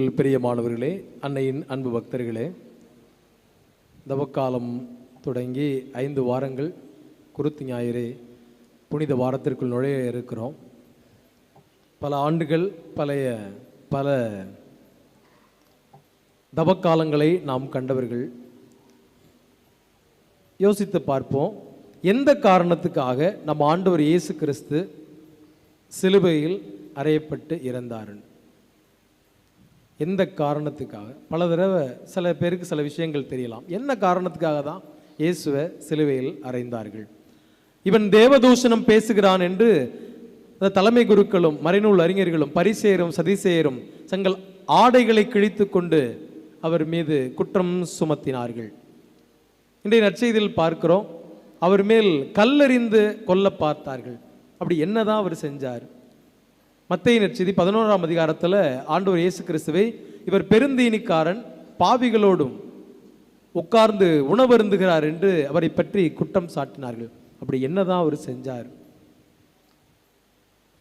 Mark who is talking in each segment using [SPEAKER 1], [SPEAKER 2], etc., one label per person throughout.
[SPEAKER 1] கிறிஸ்துவில் பிரியமானவர்களே அன்னையின் அன்பு பக்தர்களே தவக்காலம் தொடங்கி ஐந்து வாரங்கள் குருத்து ஞாயிறு புனித வாரத்திற்குள் நுழைய இருக்கிறோம். பல ஆண்டுகள் பழைய பல தவக்காலங்களை நாம் கண்டவர்கள். யோசித்து பார்ப்போம் எந்த காரணத்துக்காக நம் ஆண்டவர் இயேசு கிறிஸ்து சிலுவையில் அறையப்பட்டு இறந்தாருன்னு. எந்த காரணத்துக்காக? பல தடவை சில பேருக்கு சில விஷயங்கள் தெரியலாம். என்ன காரணத்துக்காக தான்? இயேசுவை சிலுவையில் அறைந்தார்கள். இவன் தேவதூஷணம் பேசுகிறான் என்று அந்த தலைமை குருக்களும் மறைநூல் அறிஞர்களும் பரிசேரும் சதிசேரும் தங்கள் ஆடைகளை கிழித்து கொண்டு அவர் மீது குற்றம் சுமத்தினார்கள். இன்றைய நற்செய்தியில் பார்க்கிறோம் அவர் மேல் கல்லெறிந்து கொல்ல பார்த்தார்கள். அப்படி என்னதான் அவர் செஞ்சார்? மத்திய நற்செய்தி பதினோராம் அதிகாரத்தில் ஆண்டவர் இயேசு கிறிஸ்துவை இவர் பெருந்தீனிக்காரன் பாவிகளோடும் உட்கார்ந்து உணவருந்துகிறார் என்று அவரை பற்றி குற்றம் சாட்டினார்கள். அப்படி என்னதான் அவர் செஞ்சார்?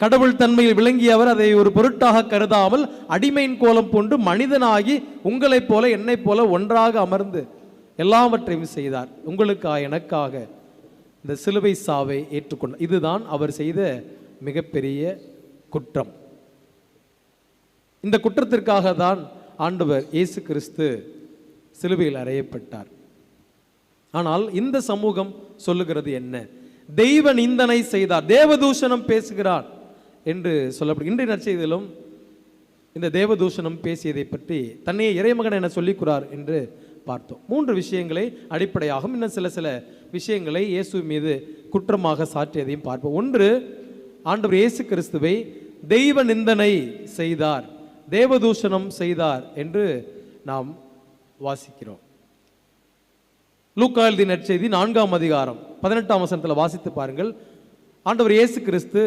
[SPEAKER 1] கடவுள் தன்மையில் விளங்கிய அவர் அதை ஒரு பொருட்டாக கருதாமல் அடிமையின் கோலம் பூண்டு மனிதனாகி உங்களைப் போல என்னைப் போல ஒன்றாக அமர்ந்து எல்லாவற்றையும் செய்தார். உங்களுக்காக எனக்காக இந்த சிலுவை சாவை ஏற்றுக்கொண்டார் இதுதான் அவர் செய்த மிகப்பெரிய குற்றம். இந்த குற்றத்திற்காக தான் ஆண்டவர் இயேசு கிறிஸ்து சிலுவையில் அறையப்பட்டார். ஆனால் இந்த சமூகம் சொல்லுகிறது என்ன? தெய்வ நிந்தனை செய்தார் தேவதூஷணம் பேசுகிறார் என்று சொல்லப்படும் இன்றைய நற்செய்தியிலும் இந்த தேவதூஷணம் பேசியதை பற்றி தன்னையே இறைமகன் என சொல்லிக்கிறார் என்று பார்த்தோம். மூன்று விஷயங்களை அடிப்படையாகவும் இன்னும் சில சில விஷயங்களை இயேசு மீது குற்றமாக சாற்றியதையும் பார்ப்போம். ஒன்று ஆண்டவர் இயேசு கிறிஸ்துவை தெய்வ நிந்தனை செய்தார் தேவதூஷணம் செய்தார் என்று நாம் வாசிக்கிறோம். லூக்கா எழுதி நற்செய்தி நான்காம் அதிகாரம் பதினெட்டாம் வசனத்தில் வாசித்து பாருங்கள். ஆண்டவர் இயேசு கிறிஸ்து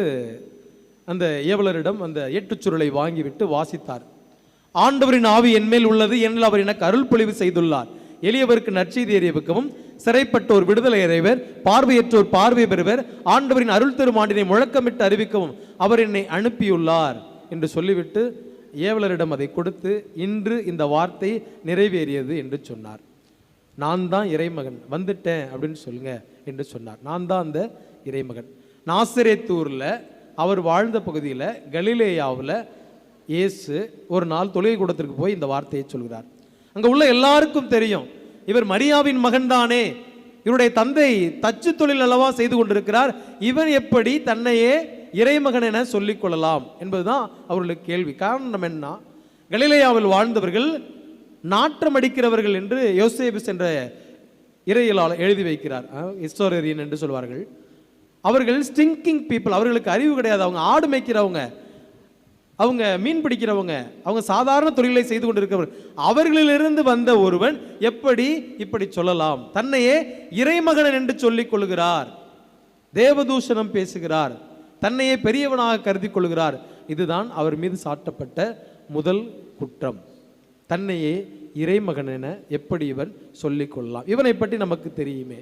[SPEAKER 1] அந்த ஏவலரிடம் அந்த ஏட்டுச்சுருளை வாங்கிவிட்டு வாசித்தார். ஆண்டவரின் ஆவி என்மேல் உள்ளது என்று அவர் எனக்கு அருள் பொழிவு செய்துள்ளார். எளியவருக்கு நற்செய்தி அறிவிக்கவும் சிறைப்பட்டோர் விடுதலை அடைவர் பார்வையற்றோர் பார்வை பெறுவர். ஆண்டவரின் அருள் தரும் ஆண்டினை முழக்கமிட்டு அறிவிக்கவும் அவர் என்னை அனுப்பியுள்ளார் என்று சொல்லிவிட்டு ஏவலரிடம் அதை கொடுத்து இன்று இந்த வார்த்தை நிறைவேறியது என்று சொன்னார். நான் தான் இறைமகன் வந்துட்டேன் அப்படின்னு சொல்லுங்க என்று சொன்னார். நான் தான் அந்த இறைமகன். நாசிரேத்தூரில் அவர் வாழ்ந்த பகுதியில் கலிலேயாவில் இயேசு ஒரு நாள் தொழுகை கூடத்திற்கு போய் இந்த வார்த்தையை சொல்கிறார். அங்கே உள்ள எல்லாருக்கும் தெரியும். இவர் மரியாவின் மகன்தானே. இவருடைய தந்தை தச்சு தொழில் அல்லவா செய்து கொண்டிருக்கிறார். இவர் எப்படி தன்னையே இறைமகன் என சொல்லிக் கொள்ளலாம் என்பதுதான் அவர்களுக்கு கேள்வி. காரணம் என்ன? கலிலேயாவில் வாழ்ந்தவர்கள் நாற்றம் அடிக்கிறவர்கள் என்று யோசேபிஸ் என்ற இறையியலாளர் எழுதி வைக்கிறார். ஹிஸ்டோரியன் என்று சொல்வார்கள். அவர்கள் ஸ்டிங்கிங் பீப்புள் அவர்களுக்கு அறிவு கிடையாது. அவங்க ஆடு மேய்க்கிறவங்க. அவங்க மீன் பிடிக்கிறவங்க அவங்க சாதாரண தொழிலை செய்து கொண்டிருக்கிறவர் அவர்களிலிருந்து வந்த ஒருவன் எப்படி இப்படி சொல்லலாம்? தன்னையே இறைமகன் என்று சொல்லிக் கொள்கிறார் தேவதூஷணம் பேசுகிறார். தன்னையே பெரியவனாக கருதி கொள்கிறார் இதுதான் அவர் மீது சாட்டப்பட்ட முதல் குற்றம். தன்னையே இறைமகன் என எப்படி இவன் சொல்லிக்கொள்ளலாம் இவனை பற்றி நமக்கு தெரியுமே.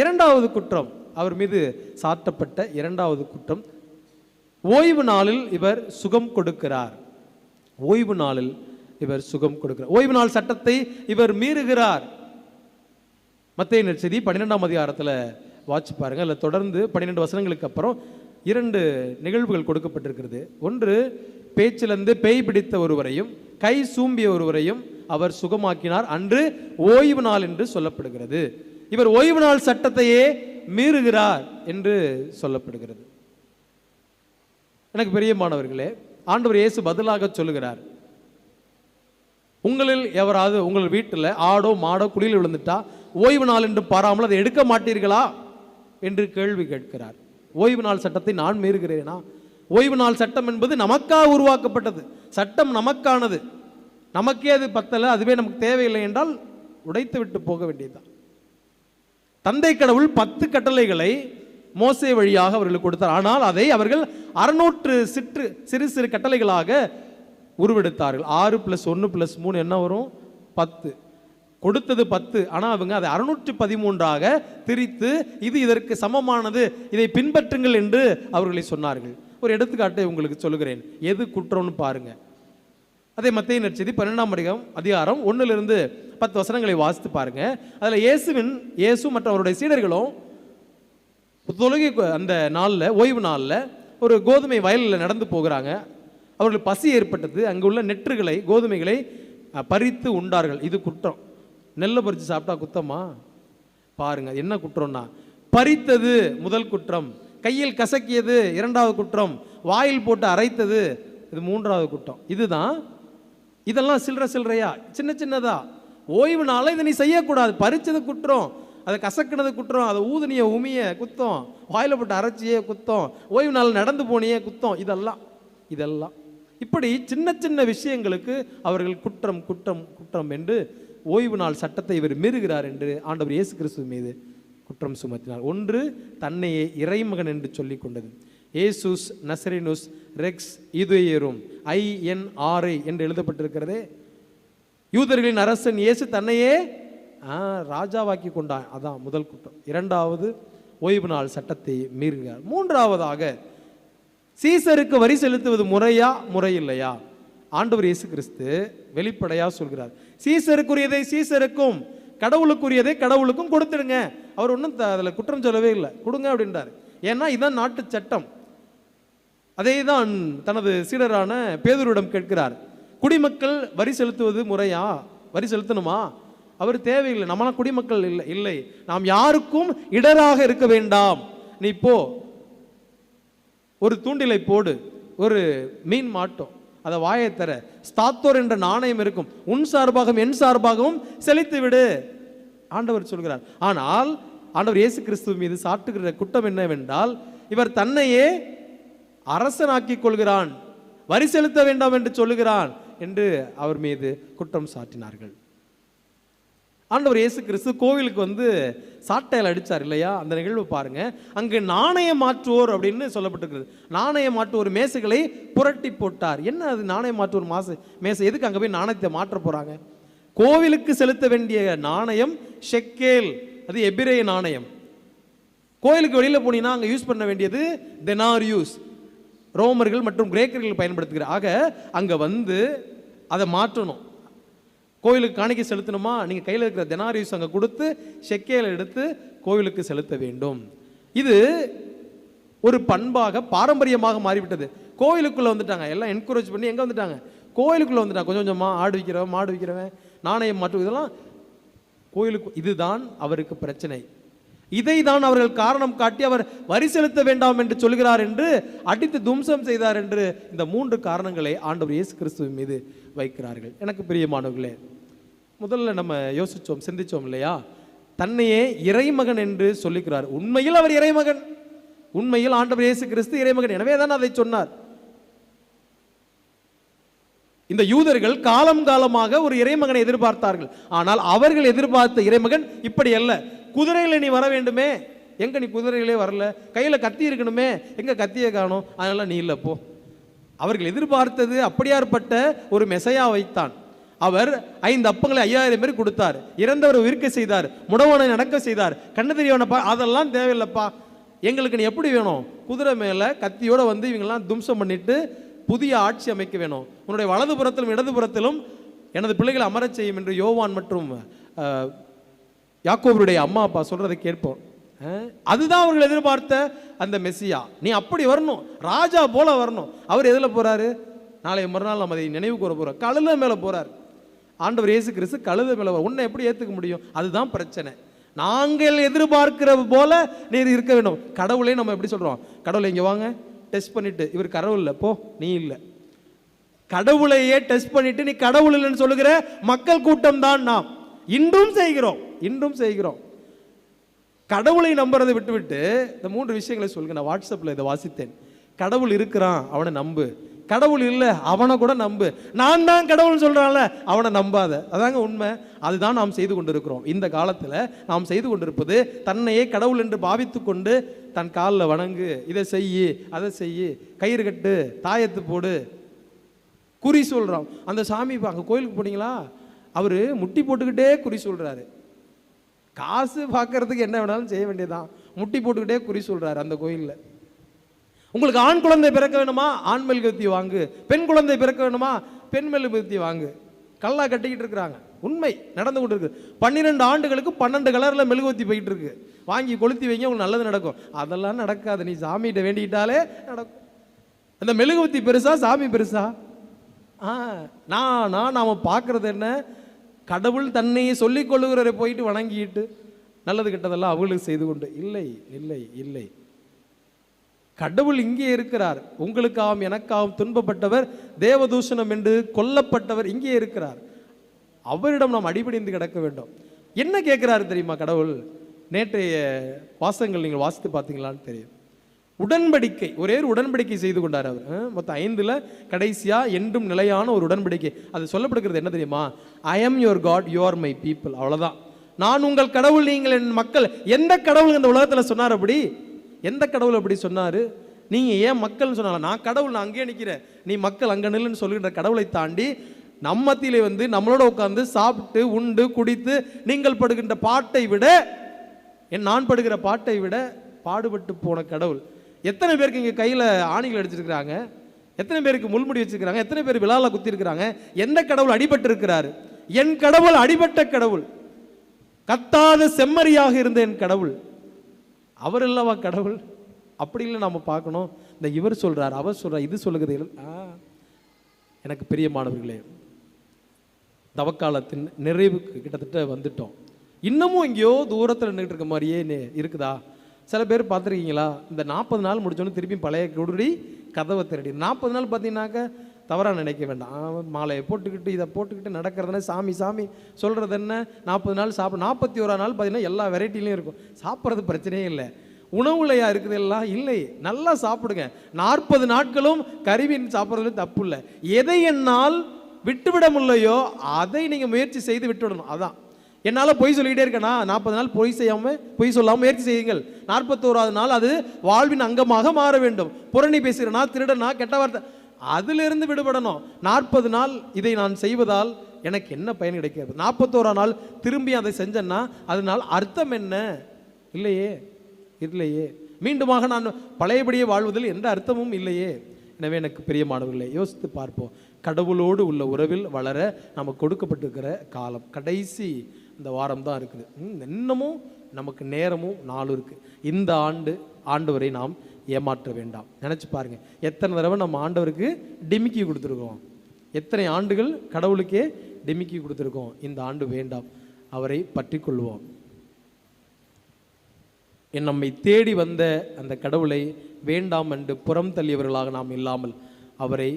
[SPEAKER 1] இரண்டாவது குற்றம் அவர் மீது சாட்டப்பட்ட இரண்டாவது குற்றம் ஓய்வு நாளில் இவர் சுகம் கொடுக்கிறார். ஓய்வு நாளில் இவர் சுகம் கொடுக்கிறார். ஓய்வு நாள் சட்டத்தை இவர் மீறுகிறார். மத்திய நெற்செய்தி பன்னிரெண்டாம் அதிகாரத்தில் வாட்சி பாருங்கள் அதில் தொடர்ந்து பன்னிரெண்டு வசனங்களுக்கு அப்புறம் இரண்டு நிகழ்வுகள் கொடுக்கப்பட்டிருக்கிறது. ஒன்று பேச்சிலிருந்து பேய் பிடித்த ஒருவரையும் கை சூம்பிய ஒருவரையும் அவர் சுகமாக்கினார். அன்று ஓய்வு நாள் என்று சொல்லப்படுகிறது. இவர் ஓய்வு நாள் சட்டத்தையே மீறுகிறார் என்று சொல்லப்படுகிறது. எனக்கு பிரியமானவர்களே ஆண்டவர் இயேசு பதிலாக சொல்லுகிறார். உங்களில் எவராவது உங்கள் வீட்டில் ஆடோ மாடோ குழியில் விழுந்துட்டா ஓய்வு நாள் என்று பாராமல் அதை எடுக்க மாட்டீர்களா? என்று கேள்வி கேட்கிறார். ஓய்வு நாள் சட்டத்தை நான் மீறுகிறேனா? ஓய்வு நாள் சட்டம் என்பது நமக்காக உருவாக்கப்பட்டது? சட்டம் நமக்கானது. நமக்கே அது பத்தல அதுவே நமக்கு தேவையில்லை என்றால் உடைத்து விட்டு போக வேண்டியதுதான். தந்தை கடவுள் பத்து கட்டளைகளை மோசே வழியாக அவர்களுக்கு கொடுத்தார். ஆனால் அதை அவர்கள் அறுநூற்று சிற்று சிறு சிறு கட்டளைகளாக உருவெடுத்தார்கள். ஆறு ப்ளஸ் ஒன்று ப்ளஸ் மூணு என்ன வரும்? பத்து. கொடுத்தது பத்து. ஆனால் அவங்க அதை அறுநூற்று பதிமூன்றாக திரித்து இது இதற்கு சமமானது இதை பின்பற்றுங்கள் என்று அவர்களை சொன்னார்கள். ஒரு எடுத்துக்காட்டை உங்களுக்கு சொல்லுகிறேன். எது குற்றம்னு பாருங்க. அதே மத்திய நற்செய்தி பன்னெண்டாம் அதிகம் அதிகாரம் ஒன்றிலிருந்து பத்து வசனங்களை வாசித்து பாருங்க. அதில் இயேசுவின் இயேசு மற்றும் அவருடைய சீடர்களும் தொழுகை அந்த நாளில் ஓய்வு நாளில் ஒரு கோதுமை வயலில் நடந்து போகிறாங்க. அவர்களுக்கு பசி ஏற்பட்டது. அங்கே உள்ள நெற்றுகளை கோதுமைகளை பறித்து உண்டார்கள். இது குற்றம். நெல்லை பறித்து சாப்பிட்டா குத்தமா? பாருங்க என்ன குற்றம்னா பறித்தது முதல் குற்றம். கையில் கசக்கியது இரண்டாவது குற்றம். வாயில் போட்டு அரைத்தது இது மூன்றாவது குற்றம். இதுதான் இதெல்லாம் சில்லற சில்லறையா? சின்ன சின்னதா? ஓய்வு நாள இதை நீ செய்யக்கூடாது. பறித்தது குற்றம். அதை கசக்கினது குற்றம் அதை ஊதுனிய உமிய குத்தம் வாயில் போட்டு அரைச்சியே குத்தம் ஓய்வு நாள் நடந்து போனியே குத்தம் இதெல்லாம் இதெல்லாம். இப்படி சின்ன சின்ன விஷயங்களுக்கு அவர்கள் குற்றம் குற்றம் குற்றம் என்று ஓய்வு நாள் சட்டத்தை இவர் மீறுகிறார் என்று ஆண்டவர் இயேசு கிறிஸ்து மீது குற்றம் சுமத்தினார். ஒன்று தன்னையே இறைமகன் என்று சொல்லிக் கொண்டது. ஏசுஸ் நசரினுஸ் ரெக்ஸ் இதுயரும் ஐஎன்ஆர்ஐ என்று எழுதப்பட்டிருக்கிறதே. யூதர்களின் அரசன் இயேசு தன்னையே ராஜாவாக்கி கொண்டான். அதான் முதல் குற்றம். இரண்டாவது ஓய்வு நாள் சட்டத்தை மீறுகிறார். மூன்றாவதாக சீசருக்கு வரி செலுத்துவது முறையா முறையில்லையா? ஆண்டவர் இயேசு கிறிஸ்து வெளிப்படையாக சொல்கிறார். சீசருக்குரியதை சீசருக்கும் கடவுளுக்குரியதை கடவுளுக்கும் கொடுத்துடுங்க. அவர் ஒன்றும் அதில் குற்றம் சொல்லவே இல்லை. கொடுங்க அப்படின்றார். ஏன்னா இதுதான் நாட்டு சட்டம். அதே தான் தனது சீடரான பேதூரிடம் கேட்கிறார். குடிமக்கள் வரி செலுத்துவது முறையா? வரி செலுத்தணுமா? அவர் தேவையில்லை நம்மளாம் குடிமக்கள் இல்லை இல்லை. நாம் யாருக்கும் இடராக இருக்க வேண்டாம். நீ போ. ஒரு தூண்டிலை போடு. ஒரு மீன் மாட்டோம். அதை வாயை தர. ஸ்தாத்தோர் என்ற நாணயம் இருக்கும். உன் சார்பாகவும் என் சார்பாகவும் செழித்து விடு ஆண்டவர் சொல்கிறார். ஆனால் ஆண்டவர் இயேசு கிறிஸ்து மீது சாட்டுகிற குற்றம் என்னவென்றால் இவர் தன்னையே அரசனாக்கிக் கொள்கிறான். வரி செலுத்த வேண்டாம் என்று சொல்லுகிறான் என்று அவர் மீது குற்றம் சாட்டினார்கள். ஆண்டவர் இயேசு கிறிஸ்து கோவிலுக்கு வந்து சாட்டையில் அடித்தார் இல்லையா? அந்த நிகழ்வு பாருங்கள் அங்கு நாணயம் மாற்றுவோர் அப்படின்னு சொல்லப்பட்டிருக்கிறது. நாணயம் மாற்றுவோர் மேசைகளை புரட்டி போட்டார். என்ன அது நாணயம் மாற்றுவோர் மாசு? மேசை எதுக்கு அங்கே போய் நாணயத்தை மாற்ற போகிறாங்க கோவிலுக்கு செலுத்த வேண்டிய நாணயம் ஷெக்கேல். அது எபிரே நாணயம். கோயிலுக்கு வெளியில் போனீங்கன்னா அங்கே யூஸ் பண்ண வேண்டியது தெனாரியூஸ். ரோமர்கள் மற்றும் கிரேக்கர்கள் பயன்படுத்துகிற. ஆக அங்கே வந்து அதை மாற்றணும். கோயிலுக்கு காணிக்கை செலுத்தணுமா? நீங்கள் கையில் இருக்கிற தெனாரியூஸ் அங்கே கொடுத்து செக்கையில் எடுத்து கோவிலுக்கு செலுத்த வேண்டும். இது ஒரு பண்பாக பாரம்பரியமாக மாறிவிட்டது. கோயிலுக்குள்ளே வந்துட்டாங்க. எல்லாம் என்கரேஜ் பண்ணி எங்கே வந்துட்டாங்க? கோயிலுக்குள்ளே வந்துட்டாங்க. கொஞ்சம் கொஞ்சமாக ஆடு விற்கிறவன் மாடு விற்கிறவன் நாணயம் மாற்று இதெல்லாம் கோயிலுக்கு இதுதான் அவருக்கு பிரச்சனை. இதை தான் அவர்கள் காரணம் காட்டி அவர் வரி செலுத்த வேண்டாம் என்று சொல்கிறார் என்று அடித்து தும்சம் செய்தார் என்று இந்த மூன்று காரணங்களை ஆண்டவர் இயேசு கிறிஸ்துவின் மீது வைக்கிறார்கள். எனக்கு பிரியமானவர்களே முதல்ல நம்ம யோசிச்சோம் சிந்திச்சோம் இல்லையா? தன்னையே இறைமகன் என்று சொல்லிக்கிறார். உண்மையில் அவர் இறைமகன். உண்மையில் ஆண்டவர் இயேசு கிறிஸ்து இறைமகன். எனவே தான் அதை சொன்னார். இந்த யூதர்கள் காலம் காலமாக ஒரு இறைமகனை எதிர்பார்த்தார்கள். ஆனால் அவர்கள் எதிர்பார்த்த இறைமகன் இப்படி அல்ல. குதிரையில் நீ வர வேண்டுமே. எங்க நீ குதிரையிலே வரல? கையில் கத்தி இருக்கணுமே. எங்க கத்தியை காணும்? அதனால நீ இல்லை போ. அவர்கள் எதிர்பார்த்தது அப்படியாற்பட்ட ஒரு மெசையா வைத்தான். அவர் ஐந்து அப்பங்களை ஐயாயிரம் பேர் கொடுத்தார். இறந்தவர் உயிர்க்க செய்தார். முடவனை நடக்க செய்தார். கண்ணு தெரியவனப்பா அதெல்லாம் தேவையில்லைப்பா. எங்களுக்கு நீ எப்படி வேணும்? குதிரை மேலே கத்தியோடு வந்து இவங்கெல்லாம் தும்சம் பண்ணிட்டு புதிய ஆட்சி அமைக்க வேணும். உன்னுடைய வலது புறத்திலும் இடது புறத்திலும் எனது பிள்ளைகளை அமரச் செய்யும் என்று யோவான் மற்றும் யாக்கோபருடைய அம்மா அப்பா சொல்றதை கேட்போம். அதுதான் அவர்கள் எதிர்பார்த்த அந்த மெஸ்ஸியா. நீ அப்படி வரணும். ராஜா போல வரணும். அவர் எதில் போகிறாரு நாளை மறுநாள் நம்ம அதை நினைவு கூற போகிறார் கழுத மேலே போகிறார் ஆண்டவர் இயேசு கிறிஸ்து கழுத மேலே உன்னை எப்படி ஏற்றுக்க முடியும்? அதுதான் பிரச்சனை. நாங்கள் எதிர்பார்க்கிறது போல நீர் இருக்க வேண்டும். கடவுளே நம்ம எப்படி சொல்றோம்? கடவுளை இங்க வாங்க. டெஸ்ட் பண்ணிட்டு இவர் கடவுள் இல்லை. போ நீ இல்லை. கடவுளையே டெஸ்ட் பண்ணிட்டு நீ கடவுள் இல்லைன்னு சொல்லுகிற மக்கள் கூட்டம் தான் நாம். இன்றும் செய்கிறோம். இன்றும் செய்கிறோம். கடவுளை நம்புறதை விட்டுவிட்டு இந்த மூன்று விஷயங்களை சொல்லுங்க. நான் வாட்ஸ்அப்பில் இதை வாசித்தேன். கடவுள் இருக்கிறான் அவனை நம்பு. கடவுள் இல்லை அவனை கூட நம்பு. நான் தான் கடவுள் சொல்கிறான்ல அவனை நம்பாத. அதாங்க உண்மை. அதுதான் நாம் செய்து கொண்டிருக்கிறோம். இந்த காலத்தில் நாம் செய்து கொண்டிருப்பது தன்னையே கடவுள் என்று பாவித்து கொண்டு தன் காலில் வணங்கு இதை செய் அதை செய் கயிறு கட்டு தாயத்து போடு. குறி சொல்கிறோம் அந்த சாமி இப்போ அங்கே கோயிலுக்கு போனீங்களா? அவர் முட்டி போட்டுக்கிட்டே குறி சொல்கிறாரு காசு பார்க்கறதுக்கு என்ன வேணாலும் செய்ய வேண்டியதுதான். முட்டி போட்டுக்கிட்டே குறி சொல்கிறாரு அந்த கோயிலில். உங்களுக்கு ஆண் குழந்தை பிறக்க வேணுமா ஆண் மெழுகுவர்த்தி வாங்கு. பெண் குழந்தை பிறக்க வேணுமா பெண் மெழுகுவர்த்தி வாங்கு. கல்லா கட்டிக்கிட்டு இருக்கிறாங்க. உண்மை நடந்து கொண்டு இருக்கு பன்னிரெண்டு ஆண்டுகளுக்கு பன்னெண்டு கலரில் மெழுகுவர்த்தி போயிட்டு இருக்கு. வாங்கி கொளுத்தி வைங்க உங்களுக்கு நல்லது நடக்கும். அதெல்லாம் நடக்காது. நீ சாமிகிட்ட வேண்டிக்கிட்டாலே நடக்கும். அந்த மெழுகுவர்த்தி பெருசா சாமி பெருசா? ஆ நான் நான் நாம பார்க்குறது என்ன? கடவுள் தன்னையை சொல்லிக் கொள்ளுகிறவரை போயிட்டு வணங்கிட்டு நல்லது கெட்டதெல்லாம் அவங்களுக்கு செய்து கொண்டு. இல்லை இல்லை இல்லை. கடவுள் இங்கே இருக்கிறார். உங்களுக்காகவும் எனக்காகவும் துன்பப்பட்டவர் தேவதூஷணம் என்று கொல்லப்பட்டவர் இங்கே இருக்கிறார். அவரிடம் நாம் அடிபடிந்து கிடக்க வேண்டும். என்ன கேட்கிறாரு தெரியுமா கடவுள்? நேற்றைய வாசகங்கள் நீங்கள் வாசித்து பார்த்தீங்களான்னு தெரியும். உடன்படிக்கை ஒரே ஒரு உடன்படிக்கை செய்து கொண்டார் அவர். மொத்தம் ஐந்துல கடைசியா என்றும் நிலையான ஒரு உடன்படிக்கை. அது சொல்லப்படுகிறது என்ன தெரியுமா? I am your god you are my people அவ்வளவுதான். நான் உங்கள் கடவுள் நீங்கள் என் மக்கள். எந்த கடவுள் இந்த உலகத்தில் சொன்னார் அப்படி? எந்த கடவுள் அப்படி சொன்னார்? நீங்கள் ஏன் மக்கள்னு சொன்னால நான் கடவுள் நான் அங்கேயே நிற்கிறேன் நீ மக்கள் அங்கே நில்லுன்னு சொல்லுகின்ற கடவுளை தாண்டி நம்ம மத்தியிலே வந்து நம்மளோட உட்காந்து சாப்பிட்டு உண்டு குடித்து நீங்கள் படுகின்ற பாட்டை விட என் நான் படுகிற பாட்டை விட பாடுபட்டு போன கடவுள். எத்தனை பேருக்கு இங்கே கையில் ஆணிகள் அடிச்சிருக்கிறாங்க? எத்தனை பேருக்கு முள்முடி வச்சிருக்கிறாங்க? எத்தனை பேர் விழாவில் குத்திருக்கிறாங்க? எந்த கடவுள் அடிபட்டு இருக்கிறாரு என் கடவுள் அடிபட்ட கடவுள். கத்தாத செம்மறியாக இருந்த என் கடவுள். அவர் இல்லவா கடவுள்? அப்படி இல்லை நம்ம பார்க்கணும். இந்த இவர் சொல்கிறார் அவர் சொல்கிறார் இது சொல்லுகிறது எனக்கு பெரிய எனக்கு பிரியமானவர்களே தவக்காலத்தின் நிறைவுக்கு கிட்டத்தட்ட வந்துட்டோம். இன்னமும் எங்கேயோ தூரத்தில் நின்றுட்டு இருக்க மாதிரியே இருக்குதா? சில பேர் பார்த்துருக்கீங்களா? இந்த நாற்பது நாள் முடிச்சோன்னு திருப்பி பழைய குடுடி கதவை திரடி. நாற்பது நாள் பார்த்தீங்கன்னாக்க தவறாக நினைக்க வேண்டாம். ஆ, மாலையை போட்டுக்கிட்டு இதை போட்டுக்கிட்டு நடக்கிறதுன சாமி சாமி சொல்கிறது என்ன? நாற்பது நாள் சாப்பிட நாற்பத்தி ஓரா நாள் பார்த்தீங்கன்னா எல்லா வெரைட்டிலையும் இருக்கும். சாப்பிட்றது பிரச்சனையே இல்லை. உணவுலையா இருக்குது எல்லாம் இல்லை. நல்லா சாப்பிடுங்க. நாற்பது நாட்களும் கறிமீன் சாப்பிட்றதுல தப்பு இல்லை. எதை என்னால் விட்டுவிட முடியலையோ அதை நீங்கள் முயற்சி செய்து விட்டுவிடணும். அதான். என்னால் பொய் சொல்லிக்கிட்டே இருக்கேனா? நாற்பது நாள் பொய் செய்யாமல் பொய் சொல்லாமல் முயற்சி செய்யுங்கள். நாற்பத்தோராது நாள் அது வாழ்வின் அங்கமாக மாற வேண்டும். புரணி பேசுகிறனா திருடனா கெட்ட வார்த்தை அதிலிருந்து விடுபடணும். நாற்பது நாள் இதை நான் செய்வதால் எனக்கு என்ன பயன் கிடைக்கிறது? நாற்பத்தோரா நாள் திரும்பி அதை செஞ்சேன்னா அதனால் அர்த்தம் என்ன? இல்லையே. இல்லையே. மீண்டுமாக நான் பழையபடியே வாழ்வதில் எந்த அர்த்தமும் இல்லையே. எனவே எனக்கு பிரியமானவர்களே யோசித்து பார்ப்போம். கடவுளோடு உள்ள உறவில் வளர நம்ம கொடுக்கப்பட்டிருக்கிற காலம் கடைசி இந்த வாரம் தான் இருக்குது. இன்னமும் நமக்கு நேரமும் நாளும் இருக்குது இந்த ஆண்டு ஆண்டு வரை நாம் ஏமாற்ற வேண்டாம். நினச்சி பாருங்க. எத்தனை தடவை நம்ம ஆண்டவருக்கு டிமிக்கி கொடுத்துருக்கோம். எத்தனை ஆண்டுகள் கடவுளுக்கே டிமிக்கி கொடுத்துருக்கோம். இந்த ஆண்டு வேண்டாம். அவரை பற்றி கொள்வோம் என் நம்மை தேடி வந்த அந்த கடவுளை வேண்டாம் என்று புறம் தள்ளியவர்களாக நாம் இல்லாமல் அவரை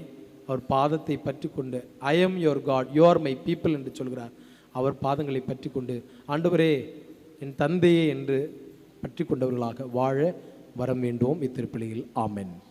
[SPEAKER 1] அவர் பாதத்தை பற்றி கொண்டு I am your god you are my people என்று சொல்கிறார். அவர் பாதங்களை பற்றி கொண்டு ஆண்டவரே என் தந்தையே என்று பற்றி கொண்டவர்களாக வாழ வரம் வேண்டுவோம் இத்திருப்பலியில். ஆமென்.